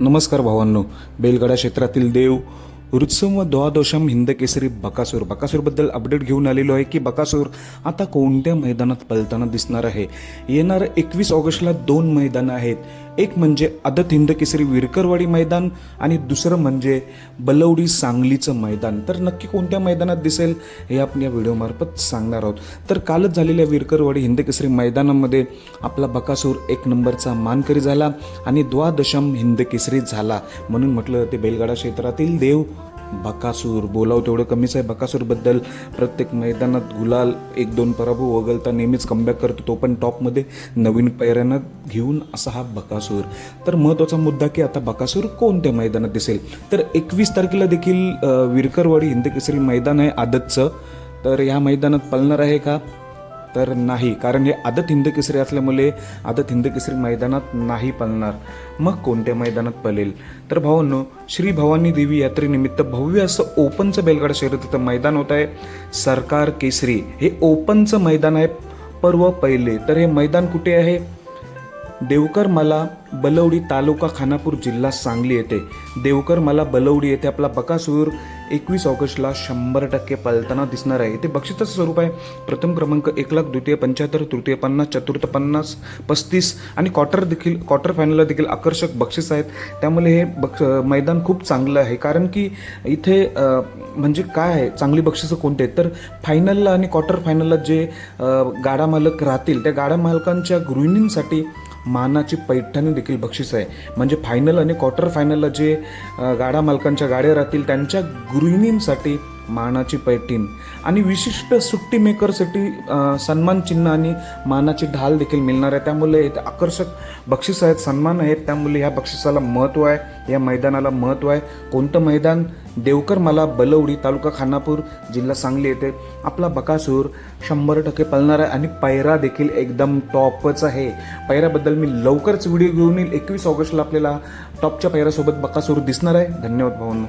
नमस्कार भावांनो. बेलगडा क्षेत्रातील देव ऋत्सम द्वादशम हिंद केसरी बकासूर. बकासूरबद्दल अपडेट घेऊन आलेलो आहे की बकासूर आता कोणत्या मैदानात पलताना दिसणार आहे? येणार एकवीस ऑगस्टला दोन मैदानं आहेत. एक म्हणजे आदत हिंद केसरी विरकरवाडी मैदान आणि दुसरं म्हणजे बलवडी सांगलीचं मैदान. तर नक्की कोणत्या मैदानात दिसेल हे आपण या व्हिडिओमार्फत सांगणार आहोत. तर कालच झालेल्या विरकरवाडी हिंद केसरी मैदानामध्ये आपला बकासूर एक नंबरचा मानकरी झाला आणि द्वादशम हिंद केसरी झाला. म्हणून म्हटलं ते बैलगाडा क्षेत्रातील देव बकासूर बोलाव तेवढं कमीच आहे. बकासूरबद्दल प्रत्येक मैदानात गुलाल एक दोन पराभव वगळता नेहमीच कमबॅक करतो तो पण टॉपमध्ये नवीन पैऱ्यानं घेऊन असा हा बकासूर. तर महत्त्वाचा मुद्दा की आता बकासूर कोणत्या मैदानात दिसेल? तर एकवीस तारखेला देखील विरकरवाडी हिंदकेसरी मैदान आहे आदतचं. तर या मैदानात पळणार आहे का? तर नाही. कारण हे आदत हिंद केसरी असल्यामुळे आदत हिंद केसरी मैदानात नाही पळणार. मग कोणत्या मैदानात पळेल? तर भावांनो श्री भवानी देवी यात्रेनिमित्त भव्य असं ओपनचं बैलगाडा शर्यतीचं मैदान होत आहे. सरकार केसरी. हे ओपनचं मैदान आहे. पर्व पहिले. तर हे मैदान कुठे आहे? देवकर मला बलवडी तालुका खानापूर जिल्हा सांगली येते देवकर मला बलवडी येथे आपला बकासूर एकवीस ऑगस्टला शंभर टक्के पळताना दिसणार आहे. इथे बक्षिसाचं स्वरूप आहे. प्रथम क्रमांक एक लाख द्वितीय पंच्याहत्तर तृतीय पन्नास चतुर्थ पन्नास पस्तीस आणि क्वार्टर देखील क्वार्टर फायनलला देखील आकर्षक बक्षीस आहेत. त्यामुळे हे बक्ष मैदान खूप चांगलं आहे. कारण की इथे म्हणजे काय आहे? चांगली बक्षिसं कोणते आहेत? तर फायनलला आणि क्वार्टर फायनलला जे गाडा मालक राहतील त्या गाडा मालकांच्या गृहिणींसाठी मानाची पैठणी देखील बक्षीस आहे. म्हणजे फायनल आणि क्वार्टर फायनलला जे गाडा मालकांच्या गाड्या राहतील त्यांच्या गृहिणींसाठी मानाची पैठीण आणि विशिष्ट सुट्टी मेकरसाठी सन्मान चिन्ह आणि मानाची ढाल देखील मिळणार आहे. त्यामुळे इथे आकर्षक बक्षीस आहेत सन्मान आहेत. त्यामुळे ह्या बक्षिसाला महत्त्व आहे या मैदानाला महत्त्व आहे. कोणतं मैदान? देवकर मला बलवडी तालुका खानापूर जिल्हा सांगली येथे. आपला बकासूर शंभर टक्के पळणार आहे आणि पैरा देखील एकदम टॉपच आहे. पैराबद्दल मी लवकरच व्हिडिओ घेऊन येईल. एकवीस ऑगस्टला आपल्याला टॉपच्या पैरासोबत बकासूर दिसणार आहे. धन्यवाद भाऊंना